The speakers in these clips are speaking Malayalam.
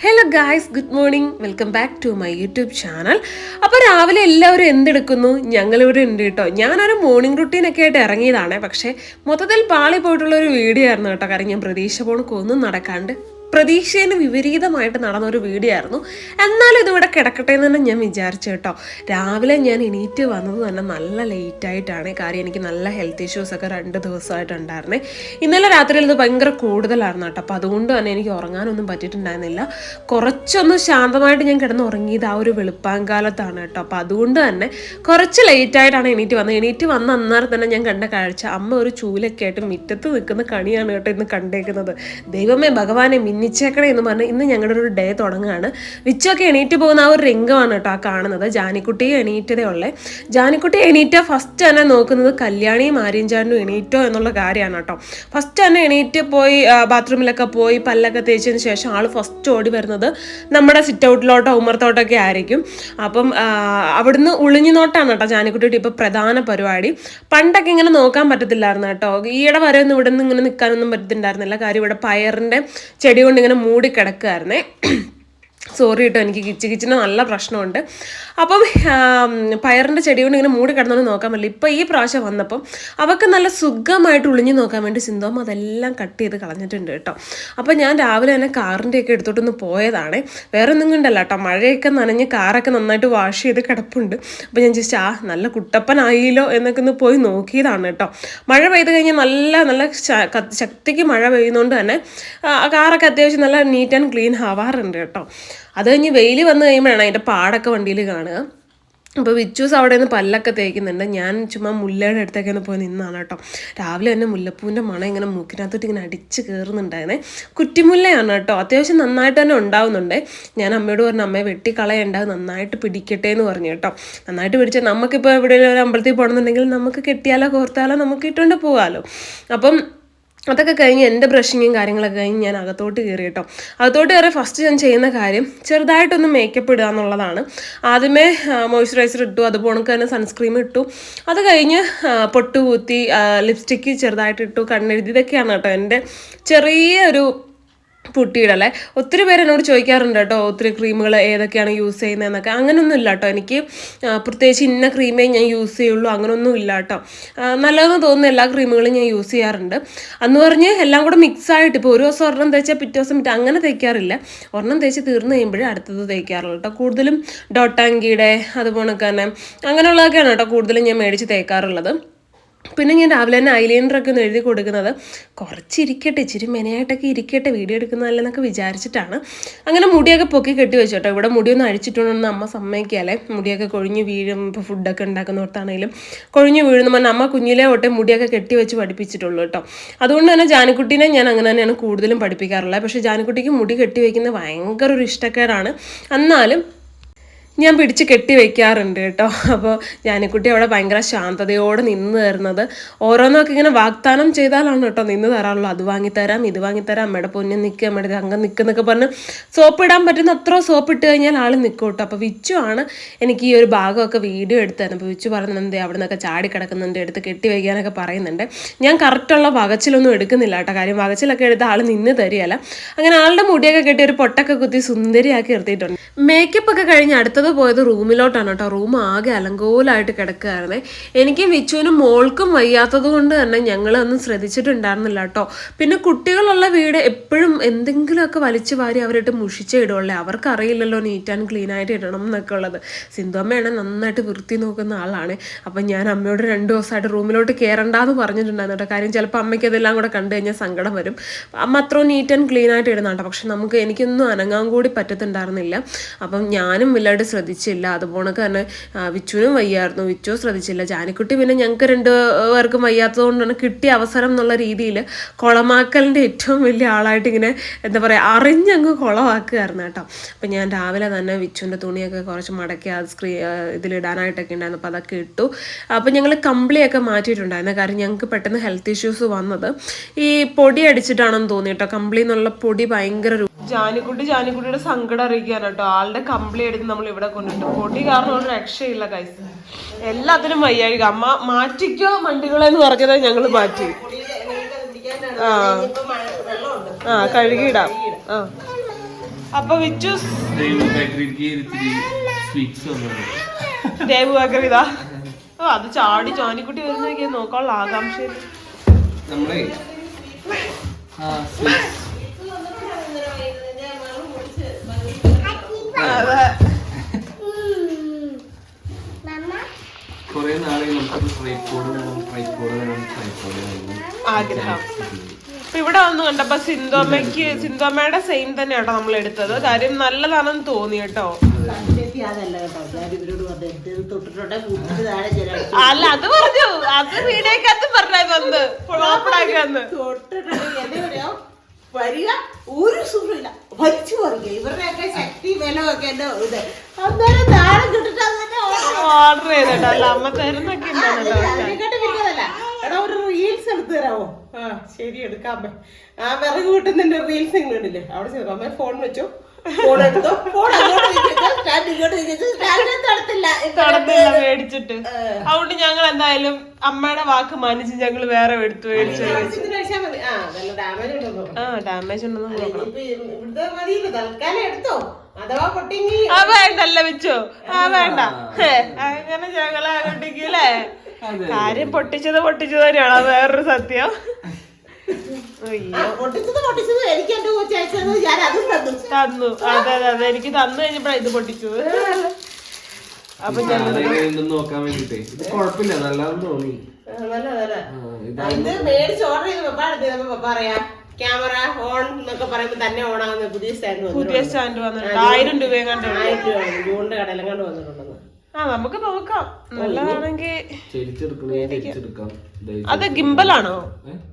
Hello guys good morning welcome back to my YouTube channel അപ്പോൾ രാവിലെ എല്ലാവരും എന്തെടുക്കുന്നു? ഞങ്ങളിവിടെ ഉണ്ട് കേട്ടോ. ഞാനൊരു മോർണിംഗ് റുട്ടീനൊക്കെ ആയിട്ട് ഇറങ്ങിയതാണ്. പക്ഷേ മൊത്തത്തിൽ പാളി പോയിട്ടുള്ള ഒരു വീഡിയോ ആയിരുന്നു കേട്ടോ. കാരണം ഞാൻ പ്രതീക്ഷ പോണക്കൊന്നും നടക്കാണ്ട് പ്രതീക്ഷേന് വിപരീതമായിട്ട് നടന്ന ഒരു വീഡിയോ ആയിരുന്നു. എന്നാലും ഇതിവിടെ കിടക്കട്ടെ എന്ന് തന്നെ ഞാൻ വിചാരിച്ചു കേട്ടോ. രാവിലെ ഞാൻ എണീറ്റ് വന്നത് തന്നെ നല്ല ലേറ്റ് ആയിട്ടാണ്. കാര്യം എനിക്ക് നല്ല ഹെൽത്ത് ഇഷ്യൂസ് ഒക്കെ രണ്ട് ദിവസമായിട്ടുണ്ടായിരുന്നേ ഇന്നലെ രാത്രിയിൽ ഇത് ഭയങ്കര കൂടുതലായിരുന്നു കേട്ടോ. അപ്പോൾ അതുകൊണ്ട് തന്നെ എനിക്ക് ഉറങ്ങാനൊന്നും പറ്റിയിട്ടുണ്ടായിരുന്നില്ല. കുറച്ചൊന്ന് ശാന്തമായിട്ട് ഞാൻ കിടന്ന് ഉറങ്ങിയത് ആ ഒരു വെളുപ്പാങ്കാലത്താണ് കേട്ടോ. അപ്പോൾ അതുകൊണ്ട് തന്നെ കുറച്ച് ലേറ്റ് ആയിട്ടാണ് എണീറ്റ് വന്നത്. എണീറ്റ് വന്ന അന്നേരം തന്നെ ഞാൻ കണ്ട കാഴ്ച അമ്മ ഒരു ചൂലൊക്കെ ആയിട്ട് മുറ്റത്ത് നിൽക്കുന്ന കണിയാണ് കേട്ടോ ഇന്ന് കണ്ടേക്കുന്നത്. ദൈവമേ ഭഗവാനെ മിന്നിച്ചേക്കണേ എന്ന് പറഞ്ഞ് ഇന്ന് ഞങ്ങളുടെ ഒരു ഡേ തുടങ്ങുകയാണ് വിച്ചൊക്കെ എണീറ്റ് പോകുന്ന ആ ഒരു രംഗമാണ് കേട്ടോ ആ കാണുന്നത്. ജാനിക്കുട്ടി എണീറ്റതേ ഉള്ളേ. ജാനിക്കുട്ടി എണീറ്റ ഫസ്റ്റ് തന്നെ നോക്കുന്നത് കല്യാണിയും ആര്യൻചാണ്ടും എണീറ്റോ എന്നുള്ള കാര്യമാണ് കേട്ടോ. ഫസ്റ്റ് തന്നെ എണീറ്റ് പോയി ബാത്റൂമിലൊക്കെ പോയി പല്ലൊക്കെ തേച്ചതിന് ശേഷം ആൾ ഫസ്റ്റ് ഓടി വരുന്നത് നമ്മുടെ സിറ്റ് ഔട്ടിലോട്ടോ ഉമ്മർത്തോട്ടൊക്കെ ആയിരിക്കും. അപ്പം അവിടുന്ന് ഒളിഞ്ഞു നോട്ടാണ് കേട്ടോ ജാനിക്കുട്ടിയുടെ ഇപ്പോൾ പ്രധാന പരിപാടി. പണ്ടൊക്കെ ഇങ്ങനെ നോക്കാൻ പറ്റത്തില്ലായിരുന്നു കേട്ടോ. ഈയിടെ വരെ ഒന്നും ഇവിടെ നിന്ന് ഇങ്ങനെ നിൽക്കാനൊന്നും പറ്റത്തിണ്ടായിരുന്നില്ല കാര്യം ഇവിടെ പയറിന്റെ ചെടി കൊണ്ട് ഇങ്ങനെ മൂടി കിടക്കുമായിരുന്നേ സോറി കേട്ടോ എനിക്ക് കിച്ച് കിച്ചിന് നല്ല പ്രശ്നമുണ്ട്. അപ്പം പയറിന്റെ ചെടി കൊണ്ട് ഇങ്ങനെ മൂടി കിടന്നോണ്ട് നോക്കാൻ പറ്റില്ല. ഇപ്പം ഈ പ്രാവശ്യം വന്നപ്പം അവൾക്ക് നല്ല സുഖമായിട്ട് ഒളിഞ്ഞു നോക്കാൻ വേണ്ടി സിന്തോം അതെല്ലാം കട്ട് ചെയ്ത് കളഞ്ഞിട്ടുണ്ട് കേട്ടോ. അപ്പം ഞാൻ രാവിലെ തന്നെ കാറിന്റെ ഒക്കെ എടുത്തോട്ടൊന്ന് പോയതാണ്. വേറെ ഒന്നും കൊണ്ടല്ല കേട്ടോ മഴയൊക്കെ നനഞ്ഞ് കാറൊക്കെ നന്നായിട്ട് വാഷ് ചെയ്ത് കിടപ്പുണ്ട്. അപ്പം ഞാൻ ജസ്റ്റ് ആ നല്ല കുട്ടപ്പനായില്ലോ എന്നൊക്കെ ഒന്ന് പോയി നോക്കിയതാണ് കേട്ടോ. മഴ പെയ്ത് കഴിഞ്ഞാൽ നല്ല നല്ല ശക്തിക്ക് മഴ പെയ്യുന്നതുകൊണ്ട് തന്നെ കാറൊക്കെ അത്യാവശ്യം നല്ല നീറ്റ് ആൻഡ് ക്ലീൻ ആവാറുണ്ട് കേട്ടോ. അത് കഴിഞ്ഞ് വെയിൽ വന്നു കഴിയുമ്പോഴാണ് അതിന്റെ പാടൊക്കെ വണ്ടിയിൽ കാണുക. അപ്പോൾ വിച്ചൂസ് അവിടെ നിന്ന് പല്ലൊക്കെ തേക്കുന്നുണ്ട്. ഞാൻ ചുമ്മാ മുല്ലയുടെ അടുത്തൊക്കെ ഒന്ന് പോയി നിന്നാണ് കേട്ടോ. രാവിലെ തന്നെ മുല്ലപ്പൂവിന്റെ മണം ഇങ്ങനെ മൂക്കിനകത്തോട്ട് ഇങ്ങനെ അടിച്ച് കയറുന്നുണ്ടായിരുന്നേ കുറ്റിമുല്ലയാണ് കേട്ടോ. അത്യാവശ്യം നന്നായിട്ട് തന്നെ ഉണ്ടാവുന്നുണ്ട്. ഞാൻ അമ്മയോട് പറഞ്ഞു അമ്മയെ വെട്ടിക്കളയണ്ട. നന്നായിട്ട് പിടിക്കട്ടെ എന്ന് പറഞ്ഞു കേട്ടോ. നന്നായിട്ട് പിടിച്ചാൽ നമുക്കിപ്പോൾ എവിടെയെങ്കിലും ഒരു അമ്പലത്തിൽ പോകണമെന്നുണ്ടെങ്കിൽ നമുക്ക് കെട്ടിയാലോ കോർത്താലോ നമുക്ക് ഇട്ടുകൊണ്ട് പോകാമല്ലോ അപ്പം അതൊക്കെ കഴിഞ്ഞ് എന്റെ ബ്രഷിങ്ങും കാര്യങ്ങളൊക്കെ കഴിഞ്ഞ് ഞാൻ അകത്തോട്ട് കയറി കേട്ടോ. അകത്തോട്ട് കയറി ഫസ്റ്റ് ഞാൻ ചെയ്യുന്ന കാര്യം ചെറുതായിട്ടൊന്ന് മേക്കപ്പ് ഇടുക എന്നുള്ളതാണ്. ആദ്യമേ മോയ്സ്ചറൈസർ ഇട്ടു അതുപോലെ തന്നെ സൺസ്ക്രീം ഇട്ടു. അത് കഴിഞ്ഞ് പൊട്ടുകൂത്തി പൊട്ട് ലിപ്സ്റ്റിക്ക് ചെറുതായിട്ട് ഇട്ടു കണ്ണെഴുതി. ഇതൊക്കെയാണ് കേട്ടോ എന്റെ ചെറിയൊരു പുട്ടിയിടല്ലേ? ഒത്തിരി പേര് എന്നോട് ചോദിക്കാറുണ്ട് കേട്ടോ ഒത്തിരി ക്രീമുകൾ ഏതൊക്കെയാണ് യൂസ് ചെയ്യുന്നതെന്നൊക്കെ അങ്ങനെയൊന്നും ഇല്ല കേട്ടോ എനിക്ക്. പ്രത്യേകിച്ച് ഇന്ന ക്രീമേ ഞാൻ യൂസ് ചെയ്യുള്ളൂ അങ്ങനെയൊന്നും ഇല്ല കേട്ടോ. നല്ലതെന്ന് തോന്നുന്ന എല്ലാ ക്രീമുകളും ഞാൻ യൂസ് ചെയ്യാറുണ്ട്. അന്ന് പറഞ്ഞ് എല്ലാം കൂടെ മിക്സ് ആയിട്ട് ഇപ്പോൾ ഒരു ദിവസം ഒരെണ്ണം തേച്ചാൽ പിറ്റേ ദിവസം പിറ്റേ അങ്ങനെ തേക്കാറില്ല. ഒരെണ്ണം തേച്ച് തീർന്നു കഴിയുമ്പോഴേ അടുത്തത് തേക്കാറുള്ളൂ കേട്ടോ. കൂടുതലും ഡോട്ടാങ്കിയുടെ അതുപോലെ തന്നെ അങ്ങനെയുള്ളതൊക്കെയാണ് കേട്ടോ കൂടുതലും ഞാൻ മേടിച്ച് തേക്കാറുള്ളത്. പിന്നെ ഞാൻ രാവിലെ തന്നെ ഐലൈനറൊക്കെ ഒന്ന് എഴുതി കൊടുക്കുന്നത്. കുറച്ചിരിക്കട്ടെ ഇച്ചിരി മെനയായിട്ടൊക്കെ ഇരിക്കട്ടെ വീഡിയോ എടുക്കുന്നതല്ലെന്നൊക്കെ വിചാരിച്ചിട്ടാണ്. അങ്ങനെ മുടിയൊക്കെ പൊക്കി കെട്ടി വെച്ചു കേട്ടോ. ഇവിടെ മുടിയൊന്നും അഴിച്ചിട്ടുണ്ടെന്ന് അമ്മ സമ്മതിക്കാല്ലേ മുടിയൊക്കെ കൊഴിഞ്ഞ് വീഴും ഇപ്പോൾ ഫുഡൊക്കെ ഉണ്ടാക്കുന്നിടത്താണെങ്കിലും കൊഴിഞ്ഞ് വീഴുന്ന പറഞ്ഞാൽ അമ്മ കുഞ്ഞിലെ തൊട്ടേ മുടിയൊക്കെ കെട്ടി വെച്ച് പഠിപ്പിച്ചിട്ടുള്ളൂ കേട്ടോ. അതുകൊണ്ട് തന്നെ ജാനിക്കുട്ടീനെ ഞാൻ അങ്ങനെ തന്നെയാണ് കൂടുതലും പഠിപ്പിക്കാറുള്ളത്. പക്ഷേ ജാനിക്കുട്ടിക്ക് മുടി കെട്ടി വയ്ക്കുന്നത് ഭയങ്കര ഒരു ഇഷ്ടക്കേടാണ്. എന്നാലും ഞാൻ പിടിച്ച് കെട്ടി വെക്കാറുണ്ട് കേട്ടോ. അപ്പോൾ ജാനിക്കുട്ടി അവിടെ ഭയങ്കര ശാന്തതയോടെ നിന്ന് തരുന്നത്. ഓരോന്നൊക്കെ ഇങ്ങനെ വാഗ്ദാനം ചെയ്താലാണ് കേട്ടോ നിന്ന് തരാറുള്ളൂ. അത് വാങ്ങിത്തരാം ഇത് വാങ്ങിത്തരാം അമ്മയുടെ പൊന്നു നിൽക്കുക അമ്മയുടെ അങ്ങ് നിൽക്കുന്നൊക്കെ പറഞ്ഞ് സോപ്പ് ഇടാൻ പറ്റുന്ന അത്ര സോപ്പ് ഇട്ട് കഴിഞ്ഞാൽ ആൾ നിൽക്കും കേട്ടോ. അപ്പോൾ വിച്ചു ആണ് എനിക്ക് ഈ ഒരു ഭാഗമൊക്കെ വീഡിയോ എടുത്ത് തരുന്നത്. അപ്പോൾ വിച്ചു പറയുന്നുണ്ട് അവിടെ നിന്നൊക്കെ ചാടി കിടക്കുന്നുണ്ട് എടുത്ത് കെട്ടി വയ്ക്കാനൊക്കെ പറയുന്നുണ്ട്. ഞാൻ കറക്റ്റുള്ള വകച്ചിലൊന്നും എടുക്കുന്നില്ല കേട്ടോ. കാര്യം വകച്ചിലൊക്കെ എടുത്ത് ആൾ നിന്ന് തരികയല്ല. അങ്ങനെ ആളുടെ മുടിയൊക്കെ കെട്ടി ഒരു പൊട്ടൊക്കെ കുത്തി സുന്ദരിയാക്കി നിർത്തിയിട്ടുണ്ട്. മേക്കപ്പ് ഒക്കെ കഴിഞ്ഞ് അടുത്തത് പോയത് റൂമിലോട്ടാണ് കേട്ടോ. റൂം ആകെ അലങ്കോലായിട്ട് കിടക്കുകയായിരുന്നേ. എനിക്കും വിച്ചുവിനും മോൾക്കും വയ്യാത്തത് കൊണ്ട് തന്നെ ഞങ്ങൾ ഒന്നും ശ്രദ്ധിച്ചിട്ടുണ്ടായിരുന്നില്ല കേട്ടോ. പിന്നെ കുട്ടികളുള്ള വീട് എപ്പോഴും എന്തെങ്കിലുമൊക്കെ വലിച്ചു വാരി അവരിട്ട് മുഷിച്ചേ ഇടുള്ളേ. അവർക്ക് അറിയില്ലല്ലോ നീറ്റ് ആൻഡ് ക്ലീൻ ആയിട്ട് ഇടണം എന്നൊക്കെ ഉള്ളത്. സിന്ധു അമ്മയാണ് നന്നായിട്ട് വൃത്തി നോക്കുന്ന ആളാണ്. അപ്പം ഞാൻ അമ്മയോട് രണ്ട് ദിവസമായിട്ട് റൂമിലോട്ട് കയറണ്ടെന്ന് പറഞ്ഞിട്ടുണ്ടായിരുന്നു കേട്ടോ. കാര്യം ചിലപ്പോൾ അമ്മയ്ക്ക് അതെല്ലാം കൂടെ കണ്ടു കഴിഞ്ഞാൽ സങ്കടം വരും. അമ്മ അത്രയും നീറ്റ് ആൻഡ് ക്ലീൻ ആയിട്ട് ഇടുന്നുണ്ട് പക്ഷെ നമുക്ക് എനിക്കൊന്നും അനങ്ങാൻ കൂടി പറ്റത്തുണ്ടായിരുന്നില്ല. അപ്പം ഞാനും വലുതായിട്ട് ശ്രദ്ധിച്ചില്ല. അതുപോലെ തന്നെ ആ, വിച്ചുവിനും വയ്യായിരുന്നു. വിച്ചു ശ്രദ്ധിച്ചില്ല. ജാനിക്കുട്ടി പിന്നെ ഞങ്ങൾക്ക് രണ്ട് പേർക്കും വയ്യാത്തത് കൊണ്ടാണ് കിട്ടിയ അവസരം എന്നുള്ള രീതിയിൽ കുളമാക്കലിന്റെ ഏറ്റവും വലിയ ആളായിട്ട് ഇങ്ങനെ എന്താ പറയുക അറിഞ്ഞങ്ങ് കുളമാക്കുകയായിരുന്നു കേട്ടോ. അപ്പം ഞാൻ രാവിലെ തന്നെ വിച്ചുവിന്റെ തുണിയൊക്കെ കുറച്ച് മടക്കി അത് സ്ക്രീ ഇതിലിടാനായിട്ടൊക്കെ ഉണ്ടായിരുന്നു. അപ്പോൾ അതൊക്കെ ഇട്ടു. അപ്പം ഞങ്ങൾ കമ്പിളിയൊക്കെ മാറ്റിയിട്ടുണ്ടായിരുന്നു. കാരണം ഞങ്ങൾക്ക് പെട്ടെന്ന് ഹെൽത്ത് ഇഷ്യൂസ് വന്നത് ഈ പൊടി അടിച്ചിട്ടാണെന്ന് തോന്നി കേട്ടോ. കമ്പിളി എന്നുള്ള പൊടി ഭയങ്കര ജാനിക്കുട്ടി ജാനിക്കുട്ടിയുടെ സങ്കടം അറിയിക്കാൻ കേട്ടോ. ആളുടെ കമ്പിളി എടുത്ത് നമ്മൾ ഇവിടെ കൊണ്ടിട്ടു പൊടി കാരണം ഒരു രക്ഷയില്ല കൈസ് എല്ലാത്തിനും വയ്യാഴിക അമ്മ മാറ്റിക്കോ വണ്ടികളെന്ന് പറഞ്ഞത് ഞങ്ങൾ മാറ്റി. ആ. ആ കഴുകിയിടാം. ആ. അപ്പൊ വിച്ചു ദൈവം ബേക്കറിക്ക് ഇത്തിരി സ്വീറ്റ്സ് വന്നത് ദേവ് ബേക്കറി ഇതാ ഓ അത് ചാടി ജാനിക്കുട്ടി വരുന്ന നോക്കാനുള്ള ആകാംക്ഷ നമ്മളെ വേണം വേണം വേണം ആഗ്രഹം. അപ്പൊ ഇവിടെ വന്ന് കണ്ടപ്പോ സിന്തോമയ്ക്ക് സിന്തോമയുടെ സെയിം തന്നെയാട്ടോ നമ്മൾ എടുത്തത്. കാര്യം നല്ലതാണെന്ന് തോന്നി കേട്ടോ. അല്ല അത് പറഞ്ഞു. അത് വീടേക്കത്ത് പറഞ്ഞു വന്ന്. ഓപ്പണാക്കി വന്ന്. തൊട്ടിട്ടുണ്ടെങ്കിൽ എന്താ വരിക ഒരു സുഖമില്ല. വലിച്ചു പറിക്കുക. ഇവരുടെയൊക്കെ ശക്തി ബലമൊക്കെ എന്റെ ഇത്. അന്നേരം താഴെ കിട്ടിട്ട് ഓർഡർ ചെയ്തിട്ടോ. അല്ല അമ്മ തരുന്നൊക്കെ എടാ ഒരു റീൽസ് എടുത്തു തരാമോ? ആ ശരി എടുക്കാം അമ്മ. ആ വിറക് കൂട്ടുന്നതിന്റെ റീൽസ് നിങ്ങൾ അവിടെ ചെയ്തു അമ്മ ഫോൺ വെച്ചോ. ഫോൺ എടുത്തോ. ഫോൺ അങ്ങോട്ട് നീക്കിയിട്ട് സ്റ്റാൻഡ് ഇങ്ങോട്ട് നീക്കിയിട്ട് സ്റ്റാൻഡ് തടത്തില്ല മേടിച്ചിട്ട്. അതുകൊണ്ട് ഞങ്ങൾ എന്തായാലും അമ്മയുടെ വാക്ക് മാനിച്ച് ഞങ്ങൾ വേറെ എടുത്തു മേടിച്ചു ആ നല്ല ഡാമേജ് ഉണ്ടോ ആ ഡാമേജ് ഉണ്ടെന്ന് നോക്കണം. ആ വേണ്ടല്ല വെച്ചോ. ആ വേണ്ട. അങ്ങനെ ഞങ്ങളെ അങ്ങോട്ടേക്കല്ലേ കാര്യം പൊട്ടിച്ചത് പൊട്ടിച്ചത് തന്നെയാണോ. വേറൊരു സത്യം. അയ്യോ. പൊട്ടിച്ചത് പൊട്ടിച്ചത് എനിക്ക് എന്റെ കൊച്ചു ഞാൻ അതും തന്നു. തന്നു. അതെ അതെ അതെ. എനിക്ക് തന്നു കഴിഞ്ഞപ്പോഴാണ് ഇത് പൊട്ടിച്ചത്. അപ്പൊ നോക്കാൻ വേണ്ടിട്ടേ. ഇത് കുഴപ്പമില്ല നല്ലതെന്ന് തോന്നി. ഇത് മേടിച്ച് ഓർഡർ ചെയ്ത് പപ്പ എടുത്ത് പപ്പ പറയാ ക്യാമറ ഓൺ എന്നൊക്കെ പറയുമ്പോ തന്നെ ഓൺ ആകുന്ന പുതിയ സ്റ്റാൻഡ് പുതിയ സ്റ്റാൻഡ് വന്നിട്ടുണ്ട്. ആയിരം രൂപയും കണ്ടു. ആയിരം രൂപ ജൂണിന്റെ കടയിലും കണ്ട് വന്നിട്ടുണ്ടെന്ന്. ആ നമുക്ക് നോക്കാം. നല്ലതാണെങ്കിൽ അത് ഗിംബലാണോ?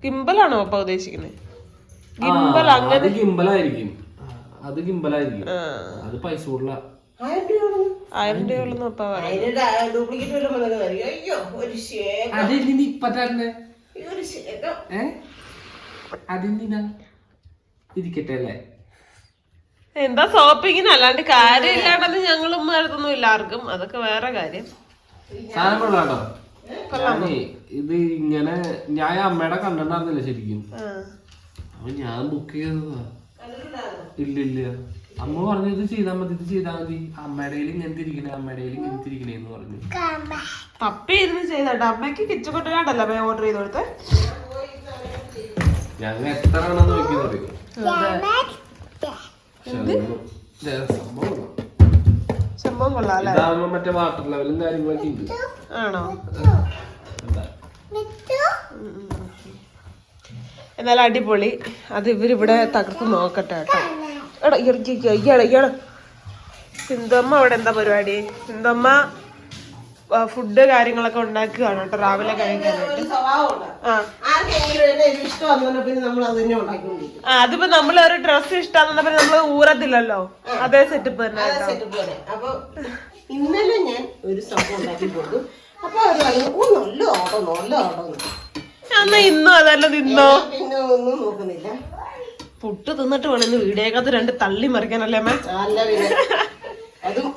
ഗിംബലാണോ അപ്പൊ ഉദ്ദേശിക്കുന്നത്? ഗിംബൽ അങ്ങനെ അത് ഗിംബലായിരിക്കും അത് ഗിംബലായിരിക്കും. അത് പൈസ കൂടുതലാ ഇരിക്കട്ടെ അല്ലേ? എന്താ ഷോപ്പിങ്ങിന് അല്ലാണ്ട് കാര്യമില്ലാണ്ടത് ഞങ്ങൾ ഞങ്ങളും നടത്തുന്നില്ല ആർക്കും അതൊക്കെ വേറെ കാര്യം. സാധനം കൊള്ളാട്ടോ ഞാനേ ഇത് ഇങ്ങനെ ഞാൻ അമ്മയുടെ കണ്ടിട്ടുണ്ടായിരുന്നില്ല ശരിക്കും. അപ്പൊ ഞാൻ ബുക്ക് ചെയ്തതാ. ഇല്ല ഇല്ല അമ്മ പറഞ്ഞു ഇത് ചെയ്താൽ മതി ഇത് ചെയ്താൽ മതി. അമ്മയുടെ കയ്യിൽ ഇങ്ങനത്തെ ഇരിക്കണേ അമ്മയുടെ കയ്യിൽ ഇങ്ങനത്തെ ഇരിക്കണേ എന്ന് പറഞ്ഞു. പപ്പി ഇരുന്ന് ചെയ്തോട്ടോ അമ്മയ്ക്ക് കിച്ചു കിച്ചുകൊട്ടുകാട്ടല്ല അമ്മ ഓർഡർ ചെയ്ത് കൊടുത്ത്. ഞങ്ങൾ എത്ര ആണെന്ന് നോക്കിയത് സംഭവം. കൊള്ളാം. അല്ലേ? മറ്റേ വാട്ടർ ലെവലും കാര്യങ്ങളൊക്കെ ഉണ്ട്. ആണോ? എന്നാൽ എന്നാലും അടിപൊളി. അത് ഇവരിവിടെ തകർത്ത് നോക്കട്ടെ കേട്ടോ. എടാ ഇയാളെ ഇയാളെ ഇയാളെ സിന്ധമ്മ അവിടെ എന്താ പരിപാടി? സിന്തമ്മ ഫുഡ് കാര്യങ്ങളൊക്കെ ഉണ്ടാക്കുകയാണ് കേട്ടോ രാവിലെ കഴിക്കാനായിട്ട്. ആ. ആ അതിപ്പോ നമ്മൾ ഒരു ഡ്രസ് ഇഷ്ടം നമ്മൾ ഊറത്തില്ലല്ലോ അതേ സെറ്റപ്പ് തന്നെ ഇന്നലെ ഞാൻ ഒരു സംഭവം ഉണ്ടാക്കി കൊടുത്തു. അപ്പൊ നല്ല ഓട്ടോ നല്ല ഓട്ടോ എന്നാ ഇന്നും അതല്ല നിന്നോ? പിന്നെ ഒന്നും നോക്കുന്നില്ല. പുട്ട് തിന്നിട്ട് വേണം ഇന്ന് രണ്ട് തള്ളി മറിക്കാനല്ലേ അമ്മ? അതും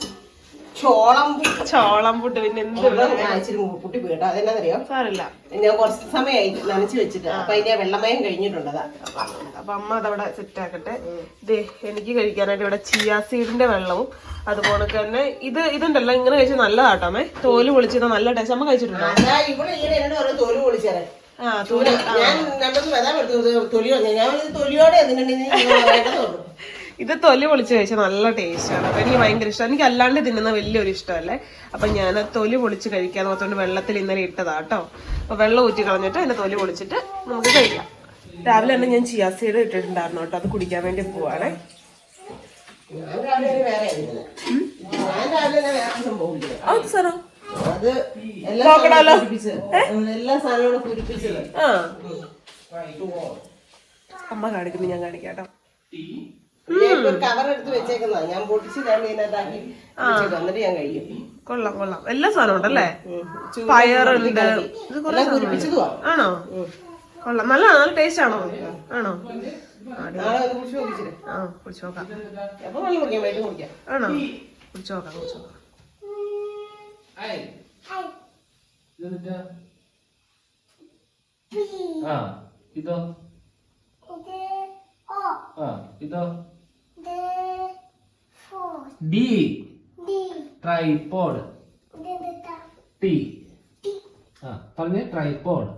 ചോളം പുട്ട്. ചോളം പുട്ട് പിന്നെ എന്ത് പൊട്ടി പോയിട്ടോ അതെന്നാന്നറിയോ സാറില്ല ഞാൻ കുറച്ച് സമയമായി നനച്ച് വെച്ചിട്ട്. അപ്പൊ അതിന്റെ വെള്ളമയം കഴിഞ്ഞിട്ടുണ്ടതാ അപ്പൊ അമ്മ അതവിടെ സെറ്റ് ആക്കട്ടെ. ദേ എനിക്ക് കഴിക്കാനായിട്ട് ഇവിടെ ചിയാ സീഡിന്റെ വെള്ളവും അതുപോലെ തന്നെ ഇത് ഇതുണ്ടല്ലോ ഇങ്ങനെ കഴിച്ചാൽ നല്ലതാട്ടോ അമ്മേ. തോൽ പൊളിച്ചത് നല്ല ടേസ്റ്റ് അമ്മ കഴിച്ചിട്ടുണ്ടോ? ഇവിടെ ഇങ്ങനെ തോൽ പൊളിച്ചേരാൻ തോൽ ഞാൻ രണ്ടൊന്നും ഞാൻ ഇത് തൊലിയോടെ എന്തിനുണ്ടെങ്കിൽ ഇത് തൊലി പൊളിച്ച് കഴിച്ചാൽ നല്ല ടേസ്റ്റാണ് ആണ്. അപ്പൊ എനിക്ക് ഭയങ്കര ഇഷ്ടം. എനിക്ക് അല്ലാണ്ട് തിന്നുന്ന വലിയൊരു ഇഷ്ടമല്ലേ? അപ്പൊ ഞാൻ തൊലി പൊളിച്ച് കഴിക്കാൻ നോക്കത്തോണ്ട് വെള്ളത്തിൽ ഇന്നലെ ഇട്ടതാ കേട്ടോ അപ്പൊ വെള്ളം ഊറ്റി കളഞ്ഞിട്ട് അതിന്റെ തൊലി പൊളിച്ചിട്ട് നമുക്ക് കഴിക്കാം. രാവിലെ തന്നെ ഞാൻ ചിയാ സീഡ് ഇട്ടിട്ടുണ്ടായിരുന്നു കേട്ടോ അത് കുടിക്കാൻ വേണ്ടി പോവാണേ. അത് സാറോ. അത് എല്ലാ സാധനവും പൂരിപ്പിച്ചത് ആ. അമ്മ കാണിക്കുന്നു ഞാൻ കാണിക്കാട്ടോ. കവർ എടുത്ത് വെച്ചേക്കുന്ന ഞാൻ പൊട്ടിച്ച് ഞാൻ ഇതിനകത്താക്കി വെച്ചേക്കും. എന്നിട്ട് ഞാൻ കഴിക്കും. കൊള്ളാം കൊള്ളാം. എല്ലാ സാധനവും ഉണ്ടല്ലേ? പയറുണ്ട്. ഇത് കുറേ ആണോ? കൊള്ളാം. നല്ല നല്ല ടേസ്റ്റ് ആണോ? ആണോ? ആണോ കുടിച്ച് നോക്കാം. ആണോ? കുടിച്ചു നോക്കാം. നോക്കാം ഏയ്. ആ ഇതോ. ആ ഇതോ. ഡി. ട്രൈപോഡ്. ടി. ആ പറഞ്ഞേ ട്രൈപോഡ്.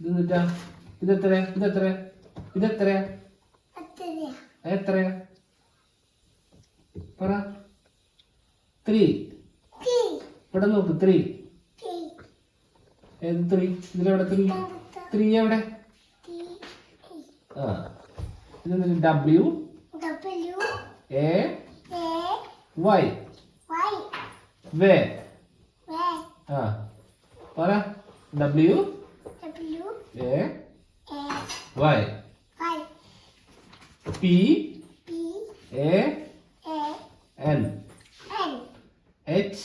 ഇത് എന്നിട്ടാ ഇതെത്ര ഇതെത്ര ഇതെത്ര എത്ര പറ. ത്രീ. ഇവിടെ നോക്ക് ത്രീ ഏത് ത്രീ ഇതിലെവിടെ ത്രീ ത്രീ എവിടെ? ആ. W A Y. വേ. ആ. പറ. W A Y P A N H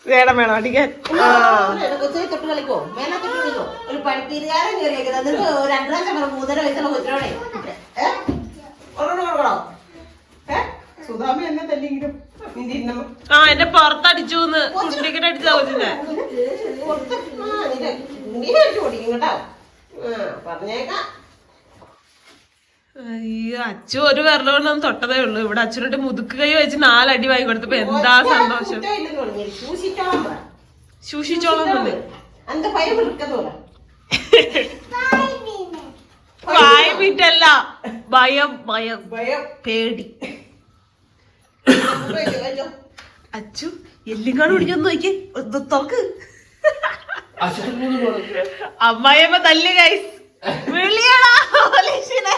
ഒരെണ്ണം വേണം അടിക്കാൻ സുധാമി എന്നെ തല്ലെങ്കിലും ആ എന്റെ പുറത്തടിച്ചു കുട്ടിക്കറ്റ് അടിച്ചാ കൊച്ചിനെ പറഞ്ഞേക്കാം അയ്യോ അച്ചു ഒരു വിരലുകൊണ്ടൊന്നും തൊട്ടതേ ഉള്ളൂ. ഇവിടെ അച്ഛനോട്ട് മുതുക്ക് കൈ വെച്ച് നാലടി വാങ്ങി കൊടുത്തപ്പോ എന്താ സന്തോഷം? സൂക്ഷിച്ചോളം അന്ത ഭയം ഭയം ഭയം. ഭയം. പേടി. അച്ചു എല്ലിങ്ങാട് പിടിച്ചൊന്ന് നോക്കി തുറക്ക്. അമ്മായിയമ്മ തല്ല് ഗൈസ് വിളിയടാ പോലീസിനെ.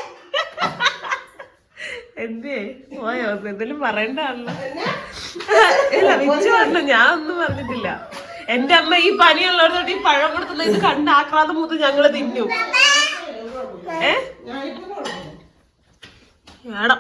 എന്തേ പോയോ? എന്തെങ്കിലും പറയണ്ടല്ലോ ഇല്ല വിച്ചു പറഞ്ഞു. ഞാൻ ഒന്നും പറഞ്ഞിട്ടില്ല. എന്റെ അമ്മ ഈ പനിയുള്ളവരോട് ഈ പഴം കൊടുത്തുന്ന ഇത് കണ്ട് ആക്രാന്തം മൂത്ത് ഞങ്ങൾ തിന്നു. ഏ. വേണം.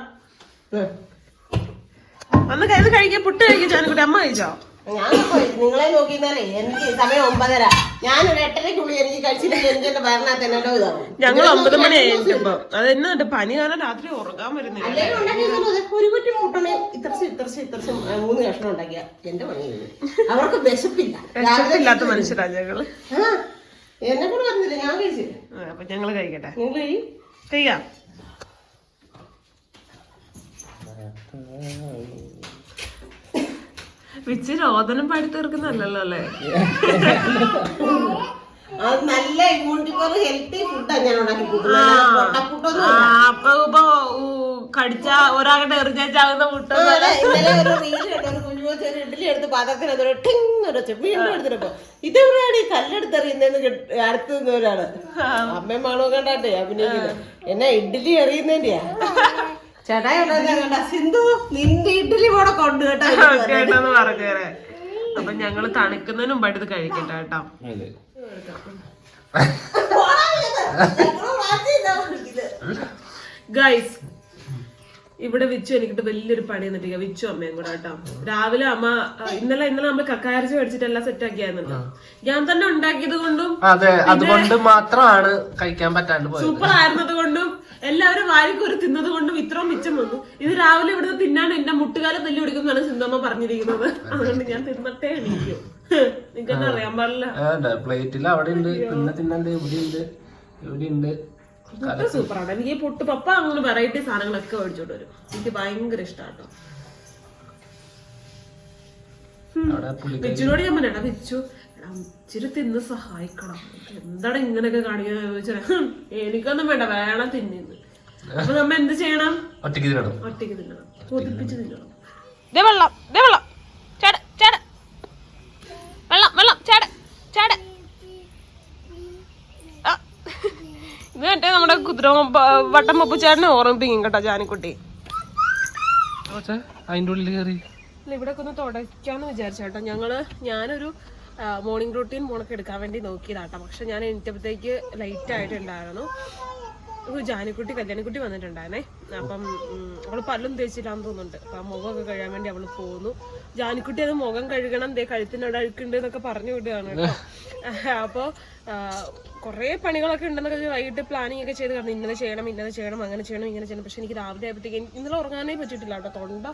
വന്ന് കയ്യിൽ കഴിക്കാൻ പുട്ട് കഴിക്കാൻ കൂടി. അമ്മ കഴിച്ചോ? ഞാൻ നിങ്ങളെ നോക്കിന്നാലേ എനിക്ക് സമയം ഒമ്പതര. ഞാൻ ഒരു എട്ടരയ്ക്കുള്ളിൽ എനിക്ക് കഴിച്ചില്ലെങ്കിൽ എനിക്ക് എന്റെ ഭരണത്ത് എന്നോ ഇതാവും. ഞങ്ങൾ ഒമ്പത് മണി ആയിട്ടിപ്പോ അത് പനി കാരണം രാത്രി ഉറങ്ങാൻ വരുന്നില്ല. അല്ലെങ്കിൽ ഒരു കുറ്റി മുട്ടണേ. ഇത്രച്ച് ഇത്രച്ച് ഇത്രച്ച് മൂന്ന് കഷ്ണം ഉണ്ടാക്കിയ എന്റെ പണി അവർക്ക് വിശപ്പില്ല. മനുഷ്യരാ ഞങ്ങൾ. ആ എന്നെ കൂടെ പറഞ്ഞില്ല ഞാൻ കഴിച്ചു ആ, അപ്പൊ ഞങ്ങൾ കഴിക്കട്ടെ. നിങ്ങൾ കഴി. ചെയ്യാം വിച്ച് രോദനം പാടി തീർക്കുന്നല്ലോ അല്ലേ? അത് നല്ല ഇമ്മ്യൂണിറ്റി പവർ ഹെൽത്തി ഫുഡാണ് ഞാൻ ഉണ്ടാക്കി കൊടുക്കുന്നത് പൊട്ടഫുഡൊന്നും ആ, അപ്പൊ കടിച്ച ഒരാളുടെ എറിഞ്ഞാവുന്ന മുട്ട ഇന്നലെ ഒരു റീൽ കണ്ടു. ഒരു കുഞ്ഞു കൊച്ചു ഇഡ്ഡലി എടുത്ത് പാത്രത്തിൽ അതൊരു ടിങ് ഒരു ഒച്ച വീണ്ടും എടുത്തിട്ടപ്പോ ഇതെവിടെയാണ് ഈ കല്ലെടുത്ത് എറിയുന്നതെന്ന് അടുത്ത് നിന്നവരാണ് അമ്മയും മണവും കണ്ടാട്ടെ അഭിനയിക്കുന്നത്. എന്നാ ഇഡ്ഡലി എറിയുന്നതിന്റെയാ? ചേട്ടായി ഉണ്ടായിരുന്ന സിന്ധു നിന്റെ ഇഡ്ഡലി കൂടെ കൊണ്ട് കേട്ടോ എന്ന് കേട്ടോന്ന് പറഞ്ഞേരെ അപ്പൊ ഞങ്ങൾ തണുക്കുന്നതിന് മുമ്പായിട്ട് ഇത് കഴിക്കട്ടെ കേട്ടോ. ഗൈസ് ഇവിടെ വിച്ചു എനിക്കിട്ട് വലിയൊരു പണി തന്നിട്ടില്ല വിച്ചു അമ്മയും കൂടെ കേട്ടോ. രാവിലെ അമ്മ ഇന്നലെ ഇന്നലെ നമ്മൾ കക്കാരച്ച് മേടിച്ചിട്ട് എല്ലാം സെറ്റ് ആക്കിയായിരുന്നല്ലോ. ഞാൻ തന്നെ ഉണ്ടാക്കിയത് കൊണ്ടും അതെ. അതുകൊണ്ട് മാത്രമാണ് കഴിക്കാൻ പറ്റാണ്ട് പോയത്. സൂപ്പർ ആയിരുന്നത് കൊണ്ടും എല്ലാവരും വാരിക്കൊരു തിന്നത് കൊണ്ടും ഇത്രയും മിച്ചം വന്നു. ഇത് രാവിലെ ഇവിടുന്ന് തിന്നാൻ എന്റെ മുട്ടുകാലം തല്ലി പിടിക്കുന്നതാണ് സിന്ധമ്മ പറഞ്ഞിരിക്കുന്നത്. അതുകൊണ്ട് ഞാൻ തിന്നട്ടേ എണീക്കും. നിങ്ങൾക്ക് അറിയാൻ പാടില്ല? പ്ലേറ്റിൽ അവിടെ ഉണ്ട് പിന്നെ തിന്നണ്ട് ഇവിടെ ഉണ്ട് ഇവിടെ ഉണ്ട്. പുട്ട് സൂപ്പറാണ്. എനിക്ക് പൊട്ട് പപ്പ അങ്ങനെ വെറൈറ്റി സാധനങ്ങളൊക്കെ മേടിച്ചോണ്ട് വരും. എനിക്ക് ഭയങ്കര പുള്ളി വിച്ചുനോട് ഞാൻ പറഞ്ഞ വിച്ചു ഇച്ചിരി തിന്ന് സഹായിക്കണം. എന്താണ് ഇങ്ങനെയൊക്കെ കാണിക്കുന്നത്? ചോദിച്ചാൽ എനിക്കൊന്നും വേണ്ട വേണം തിന്നിന്ന്. അപ്പൊ നമ്മ എന്ത് ചെയ്യണം? ഒറ്റയ്ക്ക് തിന്നണം ഒറ്റയ്ക്ക് തിന്നണം കൊതിപ്പിച്ച് തിന്നണം ദേ വെള്ളം ദേ വെള്ളം. ചേട ചേട. വെള്ളം വെള്ളം ചേട ചേട. ആ. ഇത് മറ്റേ നമ്മുടെ കുതിര വട്ടം പപ്പുചേട്ടനെ ഓർമ്മിപ്പിക്കും കേട്ടോ ജാനിക്കുട്ടി. അതിന്റെ ഉള്ളിൽ കയറി. ഇവിടെ ഒന്ന് തുടയ്ക്കാന്ന് വിചാരിച്ചേട്ടോ. ഞങ്ങൾ ഞാനൊരു മോർണിംഗ് റൂട്ടീൻ മോണൊക്കെ എടുക്കാൻ വേണ്ടി നോക്കിയതാട്ടോ. പക്ഷെ ഞാൻ എണീറ്റപ്പോഴത്തേക്ക് ലൈറ്റ് ആയിട്ടുണ്ടായിരുന്നു. ജാനിക്കുട്ടി കല്യാണിക്കുട്ടി വന്നിട്ടുണ്ടായിരുന്നേ. അപ്പം അവൾ പല്ലും തേച്ചിട്ടാന്ന് തോന്നുന്നുണ്ട്. അപ്പൊ ആ മുഖമൊക്കെ കഴുകാൻ വേണ്ടി അവൾ പോന്നു. ജാനിക്കുട്ടി അത് മുഖം കഴുകണം ദേ കഴുത്തിനോട് അഴുക്കുണ്ട് എന്നൊക്കെ പറഞ്ഞു വിടുകയാണ് കേട്ടോ. അപ്പോൾ കുറേ പണികളൊക്കെ ഉണ്ടെന്നൊക്കെ വൈകിട്ട് പ്ലാനിങ് ഒക്കെ ചെയ്ത് കാരണം ഇന്നത് ചെയ്യണം ഇന്നത് ചെയ്യണം അങ്ങനെ ചെയ്യണം ഇങ്ങനെ ചെയ്യണം. പക്ഷെ എനിക്ക് രാവിലെ ആയപ്പോഴത്തേക്ക് ഇന്നലെ ഉറങ്ങാനേ പറ്റിയിട്ടില്ല അവിടെ തൊണ്ട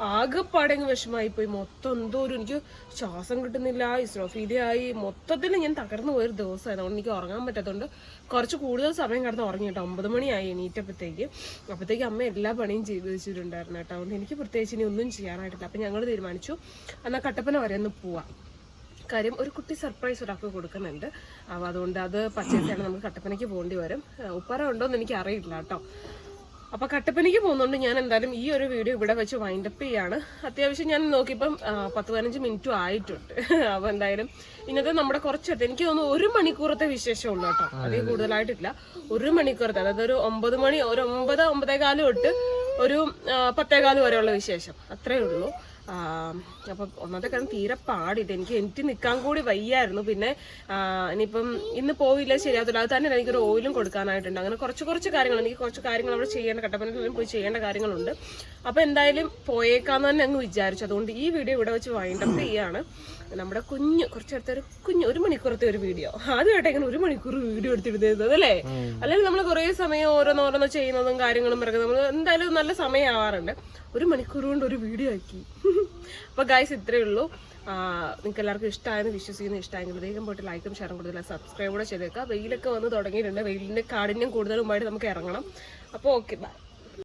ആകെപ്പാടെങ്ങ് വിഷമായി പോയി മൊത്തം എന്തോ ഒരു എനിക്ക് ശ്വാസം കിട്ടുന്നില്ല ഇസ്രോഫീലിയായി മൊത്തത്തിൽ ഞാൻ തകർന്നു പോയൊരു ദിവസമായിരുന്നു. അതുകൊണ്ട് എനിക്ക് ഉറങ്ങാൻ പറ്റാത്തതുകൊണ്ട് കുറച്ച് കൂടുതൽ സമയം കിടന്ന് ഉറങ്ങി കേട്ടോ. ഒമ്പത് മണിയായി എണീറ്റപ്പോഴത്തേക്ക് അപ്പോഴത്തേക്ക് അമ്മ എല്ലാ പണിയും ചെയ്തു വെച്ചിട്ടുണ്ടായിരുന്നു കേട്ടോ. അതുകൊണ്ട് എനിക്ക് പ്രത്യേകിച്ച് ഇനി ഒന്നും ചെയ്യാനായിട്ടില്ല. അപ്പം ഞങ്ങൾ തീരുമാനിച്ചു എന്നാൽ കട്ടപ്പന വരെ ഒന്ന് പോവാം. കാര്യം ഒരു കുട്ടി സർപ്രൈസ് ഒരാൾക്ക് കൊടുക്കുന്നുണ്ട്. അപ്പോൾ അതുകൊണ്ട് അത് പർച്ചേസ് ചെയ്യണം. നമുക്ക് കട്ടപ്പനയ്ക്ക് പോകേണ്ടി വരും. ഉപ്പറ ഉണ്ടോ എന്ന് എനിക്ക് അറിയില്ല കേട്ടോ. അപ്പോൾ കട്ടപ്പനയ്ക്ക് പോകുന്നതുകൊണ്ട് ഞാൻ എന്തായാലും ഈ ഒരു വീഡിയോ ഇവിടെ വെച്ച് വൈൻഡപ്പ് ചെയ്യാണ്. അത്യാവശ്യം ഞാൻ നോക്കിയപ്പം പത്ത് പതിനഞ്ച് മിനിറ്റും ആയിട്ടുണ്ട്. അപ്പോൾ എന്തായാലും ഇന്നത്തെ നമ്മുടെ കുറച്ച് എനിക്ക് തോന്നുന്നു ഒരു മണിക്കൂറത്തെ വിശേഷമുള്ളൂ കേട്ടോ. അതിൽ കൂടുതലായിട്ടില്ല. ഒരു മണിക്കൂറത്തെ അതായത് ഒരു ഒമ്പത് മണി ഒരു ഒമ്പത് ഒമ്പതേകാൽ തൊട്ട് ഒരു പത്തേകാൽ വരെയുള്ള വിശേഷം. അത്രേ ഉള്ളൂ. അപ്പം ഒന്നാമത്തെ കാര്യം തീരെ പാടില്ല. എനിക്ക് എനിക്ക് നിൽക്കാൻ കൂടി വയ്യായിരുന്നു. പിന്നെ ഇനിയിപ്പം ഇന്ന് പോയില്ല ശരിയാകത്തില്ല അത് തന്നെ എനിക്കൊരു ഓയിലും കൊടുക്കാനായിട്ടുണ്ട്. അങ്ങനെ കുറച്ച് കുറച്ച് കാര്യങ്ങൾ എനിക്ക് കുറച്ച് കാര്യങ്ങൾ അവിടെ ചെയ്യേണ്ട കട്ടപ്പനയിലും പോയി ചെയ്യേണ്ട കാര്യങ്ങളുണ്ട്. അപ്പോൾ എന്തായാലും പോയേക്കാന്ന് തന്നെ അങ്ങ് വിചാരിച്ചു. അതുകൊണ്ട് ഈ വീഡിയോ ഇവിടെ വെച്ച് വൈൻഡപ്പ് ചെയ്യാണ്. നമ്മുടെ കുഞ്ഞ് കുറച്ചടുത്ത ഒരു കുഞ്ഞ് ഒരു മണിക്കൂറത്തെ ഒരു വീഡിയോ. ആദ്യമായിട്ട് എങ്ങനെ ഒരു മണിക്കൂർ വീഡിയോ എടുത്തിരുന്നത് അല്ലേ? അല്ലെങ്കിൽ നമ്മൾ കുറേ സമയം ഓരോന്നോരോന്നോ ചെയ്യുന്നതും കാര്യങ്ങളും പറയുന്നത് നമ്മൾ എന്തായാലും നല്ല സമയമാവാറുണ്ട്. ഒരു മണിക്കൂർ കൊണ്ട് ഒരു വീഡിയോ ആക്കി. അപ്പോൾ ഗായ്സ് ഇത്രയേ ഉള്ളൂ. നിങ്ങൾക്ക് എല്ലാവർക്കും ഇഷ്ടമായെന്ന് വിശ്വസിക്കുന്നു ഇഷ്ടമായെങ്കിൽ വേഗം പോയിട്ട് ലൈക്കും ഷെയറും കൂടുതൽ സബ്സ്ക്രൈബ് കൂടെ ചെയ്തേക്കാം. വെയിലൊക്കെ വന്ന് തുടങ്ങിയിട്ടുണ്ട്. വെയിലിന്റെ കാഠിന്യം കൂടുതലുമായിട്ട് നമുക്ക് ഇറങ്ങണം. അപ്പോൾ ഓക്കെ ബൈ